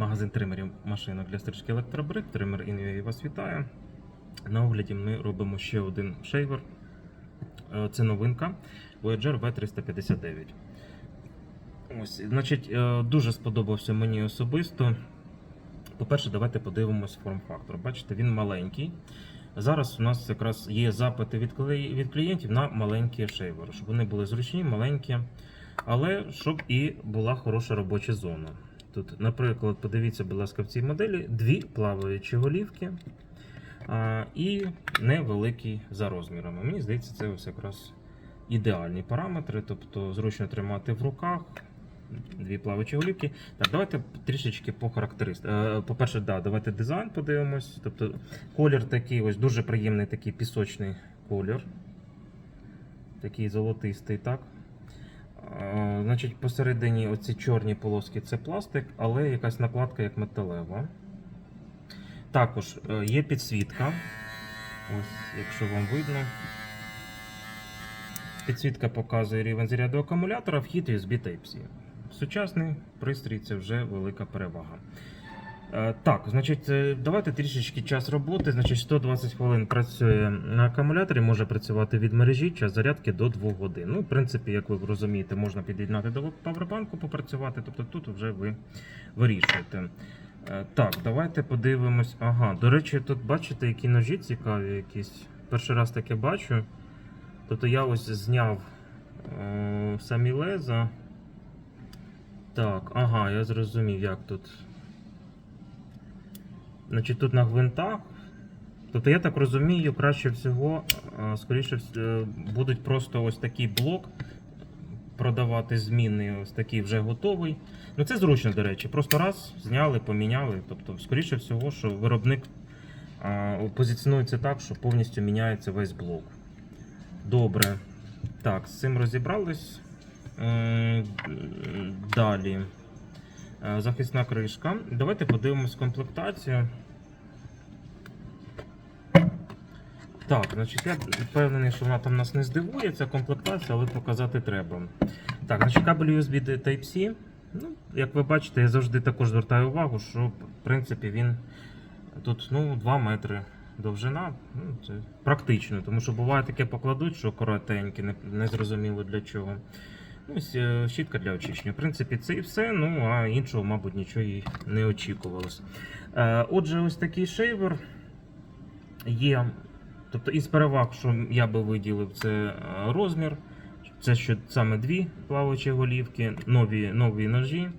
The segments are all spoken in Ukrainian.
магазин тримерів машинок для стрижки електробрик. Тример Інвій вас вітає. На огляді ми робимо ще один шейвер. Е, Це новинка Voyager V359. Ось, значить, е, дуже сподобався мені особисто. По-перше, давайте подивимось форм-фактор. Бачите, він маленький. Зараз у нас якраз є запити від, клієнтів на маленькі шейвери, щоб вони були зручні, маленькі, але щоб і була хороша робоча зона. Тут, наприклад, подивіться, будь ласка, в цій моделі дві плаваючі голівки а, і невеликий за розмірами. Мені здається, це ось якраз ідеальні параметри, тобто зручно тримати в руках. Дві плаваючі голівки. Так, давайте трішечки по характеристикам. По-перше, да, давайте дизайн подивимось. Тобто колір такий, ось дуже приємний такий пісочний колір. Такий золотистий, так. Е, Значить, посередині оці чорні полоски це пластик, але якась накладка як металева. Також е, є підсвітка. Ось, якщо вам видно. Підсвітка показує рівень заряду акумулятора, вхід USB Type-C. Сучасний пристрій це вже велика перевага. Е, Так, значить, е, давайте трішечки час роботи. Значить, 120 хвилин працює на акумуляторі, може працювати від мережі, час зарядки до 2 годин. Ну, в принципі, як ви розумієте, можна під'єднати до павербанку, попрацювати, тобто тут вже ви вирішуєте. Е, Так, давайте подивимось. Ага, до речі, тут бачите, які ножі цікаві якісь. Перший раз таке бачу. Тобто я ось зняв е, самі леза. Так, ага, я зрозумів, як тут. Значить, тут на гвинтах. Тобто, я так розумію, краще всього, е, скоріше е, будуть просто ось такий блок продавати змінний, ось такий вже готовий. Ну це зручно, до речі. Просто раз зняли, поміняли. Тобто, скоріше всього, що виробник позиціонується так, що повністю міняється весь блок. Добре. Так, з цим розібрались. Далі. Е, Захисна кришка. Давайте подивимось комплектацію. Так, значить, я впевнений, що вона там нас не здивує, ця комплектація, але показати треба. Так, значить, кабель USB Type-C. Ну, як ви бачите, я завжди також звертаю увагу, що в принципі він тут ну, 2 метри довжина. Ну, це практично, тому що буває таке покладуть, що коротеньке, не, не для чого. Ось е, щітка для очищення. В принципі, це і все. Ну а іншого, мабуть, нічого і не очікувалось. Е, Отже, ось такий шейвер є. Тобто із переваг, що я би виділив, це е, розмір. Це що саме дві плаваючі голівки, нові, нові ножі.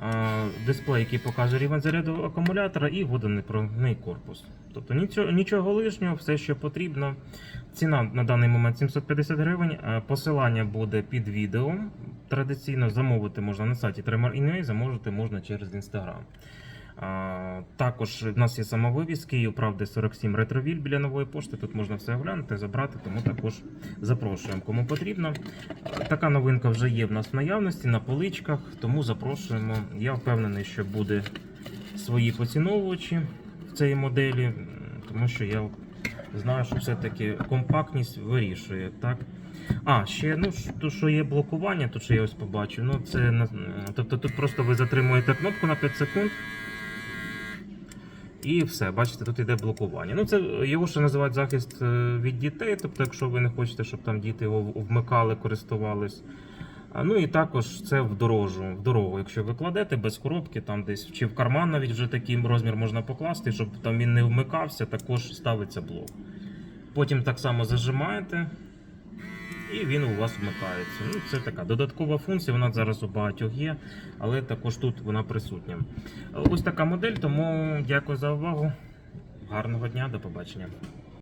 Е, Дисплей, який показує рівень заряду акумулятора, і водонепроникний корпус. Тобто нічого, лишнього, все, що потрібно. Ціна на даний момент 750 гривень. Е, Посилання буде під відео. Традиційно замовити можна на сайті Tremor.ua, замовити можна через Instagram. Також в нас є самовивіз Київ, правди 47 ретровіль біля нової пошти. Тут можна все оглянути, забрати, тому також запрошуємо. Кому потрібно. Така новинка вже є в нас в наявності на поличках, тому запрошуємо. Я впевнений, що буде свої поціновувачі в цій моделі, тому що я знаю, що все-таки компактність вирішує. так. А, ще ну, то, що є блокування, то що я ось побачив. Ну, це, тобто тут просто ви затримуєте кнопку на 5 секунд. І все, бачите, тут йде блокування. Ну, це його ще називають захист е, від дітей. Тобто, якщо ви не хочете, щоб там діти його вмикали, користувались. Ну і також це в дорожу, в дорогу. Якщо ви кладете без коробки, там десь чи в карман навіть вже такий розмір можна покласти, щоб там він не вмикався, також ставиться блок. Потім так само зажимаєте, і він у вас вмикається. Ну, це така додаткова функція, вона зараз у багатьох є, але також тут вона присутня. Ось така модель, тому дякую за увагу. Гарного дня, до побачення.